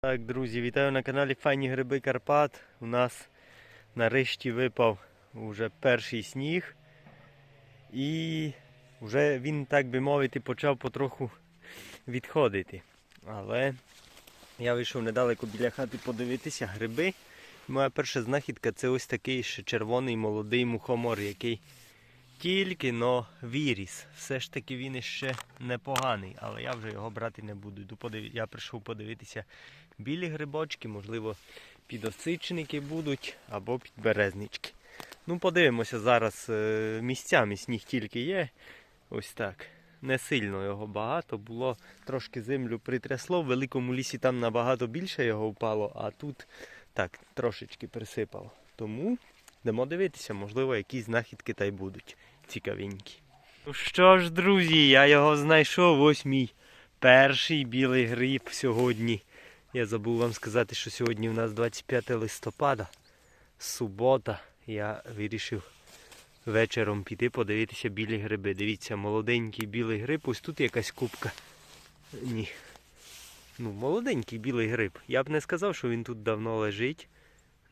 Так, друзі, вітаю на каналі Файні Гриби Карпат. У нас нарешті випав уже перший сніг. І вже він, так би мовити, почав потроху відходити. Але я вийшов недалеко біля хати подивитися гриби. Моя перша знахідка це ось такий ще червоний молодий мухомор, який тільки но віріс. Все ж таки він іще непоганий, але я вже його брати не буду. Я прийшов подивитися білі грибочки, можливо, підосичники будуть або підберезнички. Ну, подивимося зараз е, місцями сніг тільки є. Ось так. Не сильно його багато, було трошки землю притрясло, в великому лісі там набагато більше його впало, а тут так, трошечки присипало. Тому йдемо дивитися, можливо, якісь знахідки та й будуть цікавенькі. Ну що ж, друзі, я його знайшов. Ось мій перший білий гриб сьогодні. Я забув вам сказати, що сьогодні у нас 25 листопада, субота. Я вирішив вечором піти подивитися білі гриби. Дивіться, молоденький білий гриб. Ось тут якась кубка. Ні. Ну, молоденький білий гриб. Я б не сказав, що він тут давно лежить.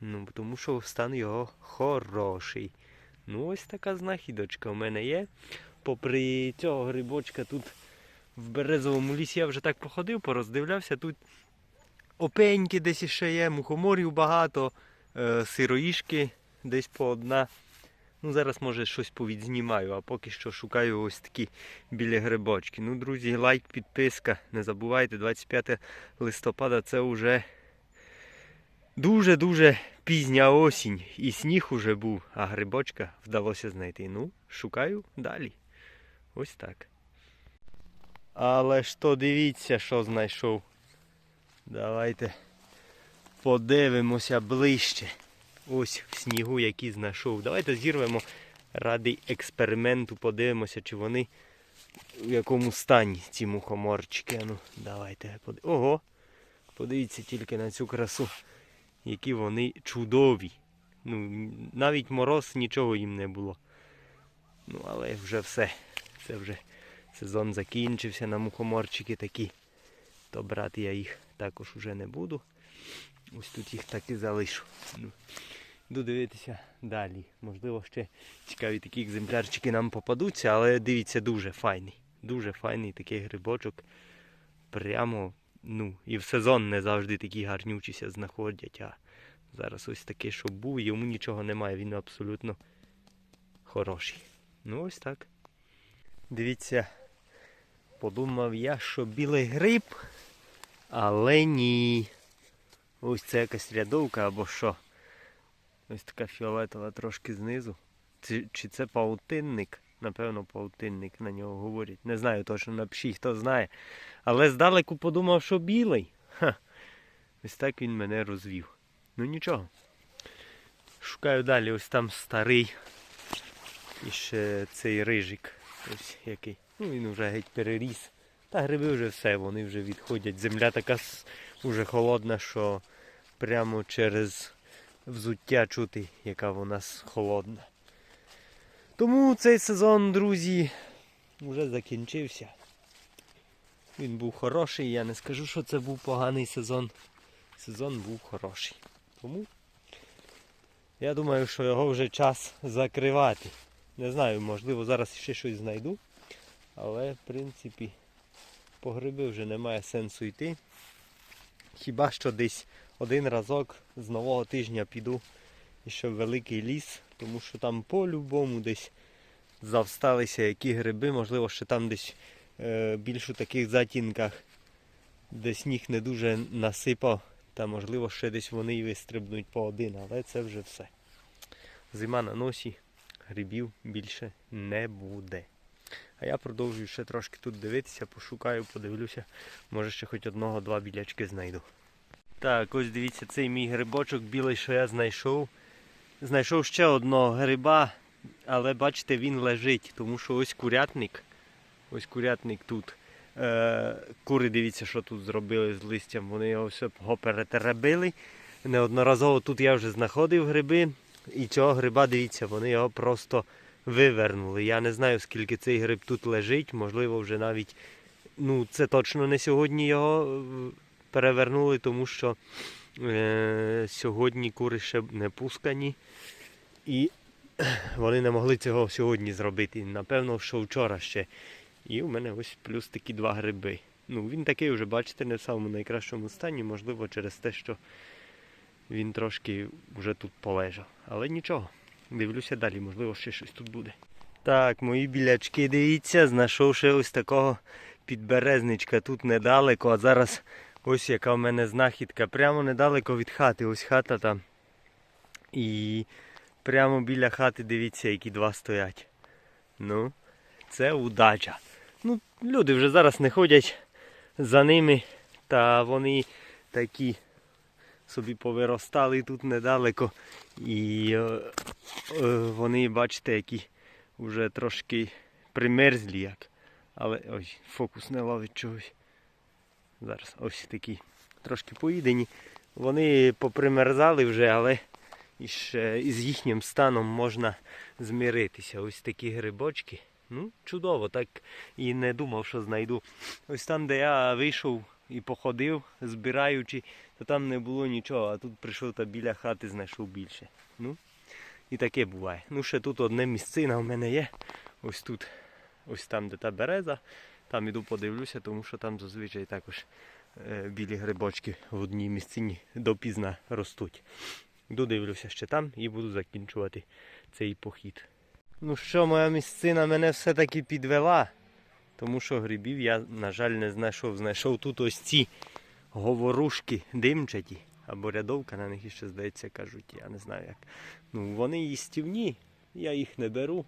Ну, тому що стан його хороший. Ну, ось така знахідочка у мене є. Попри цього грибочка тут в березовому лісі я вже так походив, пороздивлявся. Тут опеньки десь іще є, мухоморів багато, е, сироїшки десь по одна. Ну, зараз, може, щось повідзнімаю, а поки що шукаю ось такі білі грибочки. Ну, друзі, лайк, підписка. Не забувайте, 25 листопада це вже дуже-дуже пізня осінь. І сніг уже був, а грибочка вдалося знайти. Ну, шукаю далі. Ось так. Але ж то дивіться, що знайшов. Давайте подивимося ближче. Ось в снігу, який знайшов. Давайте зірвемо ради експерименту, подивимося, чи вони в якому стані ці мухоморчики. Ну, давайте под... Ого! Подивіться тільки на цю красу, які вони чудові. Ну, навіть мороз нічого їм не було. Ну, але вже все. Це вже сезон закінчився на мухоморчики такі. То брати я їх також уже не буду. Ось тут їх так і залишу. Ну, Йду дивитися далі. Можливо, ще цікаві такі екземплярчики нам попадуться, але дивіться, дуже файний. Дуже файний такий грибочок. Прямо, ну, і в сезон не завжди такі гарнючіся знаходять. А зараз ось такий, щоб був, йому нічого немає, він абсолютно хороший. Ну ось так. Дивіться, подумав я, що білий гриб, але ні. Ось це якась рядовка або що. Ось така фіолетова трошки знизу. Чи, чи це паутинник? Напевно, паутинник на нього говорять. Не знаю точно, напишіть, хто знає. Але здалеку подумав, що білий. Ха. Ось так він мене розвів. Ну нічого. Шукаю далі, ось там старий. І ще цей рижик. Ось який. Ну він вже геть переріс. Та гриби вже все, вони вже відходять. Земля така уже холодна, що прямо через взуття чути, яка вона с- холодна. Тому цей сезон, друзі, вже закінчився. Він був хороший, я не скажу, що це був поганий сезон. Сезон був хороший. Тому я думаю, що його вже час закривати. Не знаю, можливо, зараз ще щось знайду. Але, в принципі, по гриби вже немає сенсу йти. Хіба що десь один разок з нового тижня піду ще в великий ліс, тому що там по-любому десь завсталися які гриби, можливо, ще там десь е, більш у таких затінках, де сніг не дуже насипав, та можливо ще десь вони і вистрибнуть по один, але це вже все. Зима на носі, грибів більше не буде. А я продовжую ще трошки тут дивитися, пошукаю, подивлюся, може ще хоч одного-два білячки знайду. Так, ось дивіться, цей мій грибочок білий, що я знайшов. Знайшов ще одного гриба, але бачите, він лежить, тому що ось курятник. Ось курятник тут. Е, кури, дивіться, що тут зробили з листям. Вони його все перетеребили. Неодноразово тут я вже знаходив гриби. І цього гриба, дивіться, вони його просто вивернули. Я не знаю, скільки цей гриб тут лежить. Можливо, вже навіть, ну це точно не сьогодні його е, перевернули, тому що е, сьогодні кури ще не пускані. І вони не могли цього сьогодні зробити. Напевно, що вчора ще. І у мене ось плюс такі два гриби. Ну, він такий вже, бачите, не в самому найкращому стані, можливо, через те, що він трошки вже тут полежав. Але нічого. Дивлюся далі, можливо, ще щось тут буде. Так, мої білячки, дивіться, знайшов ще ось такого підберезничка тут недалеко, а зараз ось яка в мене знахідка. Прямо недалеко від хати. Ось хата там. І прямо біля хати дивіться, які два стоять. Ну, це удача. Ну, люди вже зараз не ходять за ними, та вони такі собі повиростали тут недалеко. І е, вони, бачите, які вже трошки примерзлі як. Але ой, фокус не ловить чогось. Зараз ось такі трошки поїдені. Вони попримерзали вже, але е, із їхнім станом можна змиритися. Ось такі грибочки. Ну, чудово, так і не думав, що знайду. Ось там, де я вийшов і походив, збираючи, то там не було нічого, а тут прийшов та біля хати знайшов більше. Ну, і таке буває. Ну, ще тут одне місцина в мене є. Ось тут, ось там, де та береза. Там іду подивлюся, тому що там зазвичай також е, білі грибочки в одній місцині допізна ростуть. Додивлюся ще там і буду закінчувати цей похід. Ну що, моя місцина мене все-таки підвела, тому що грибів я, на жаль, не знайшов. Знайшов тут ось ці говорушки димчаті, або рядовка на них іще здається кажуть, я не знаю як. Ну, вони їстівні, я їх не беру,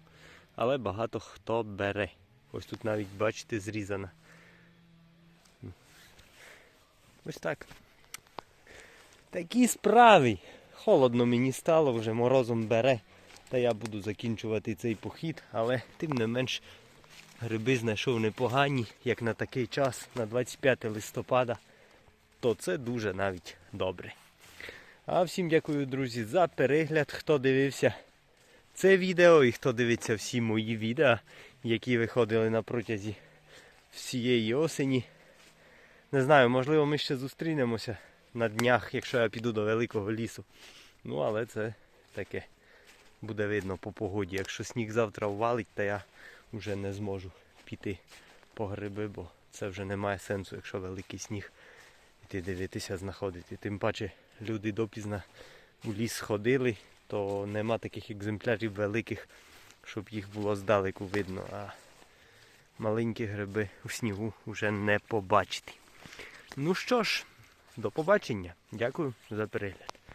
але багато хто бере. Ось тут навіть, бачите, зрізана. Ось так. Такі справи. Холодно мені стало, вже морозом бере. Та я буду закінчувати цей похід, але тим не менш гриби знайшов непогані, як на такий час, на 25 листопада, то це дуже навіть добре. А всім дякую, друзі, за перегляд, хто дивився це відео і хто дивиться всі мої відео, які виходили на протязі всієї осені. Не знаю, можливо, ми ще зустрінемося на днях, якщо я піду до великого лісу. Ну, але це таке буде видно по погоді. Якщо сніг завтра ввалить, то я вже не зможу піти по гриби, бо це вже не має сенсу, якщо великий сніг іти дивитися, знаходити. Тим паче люди допізна у ліс ходили, то нема таких екземплярів великих, щоб їх було здалеку видно. А маленькі гриби у снігу вже не побачити. Ну що ж, до побачення. Дякую за перегляд.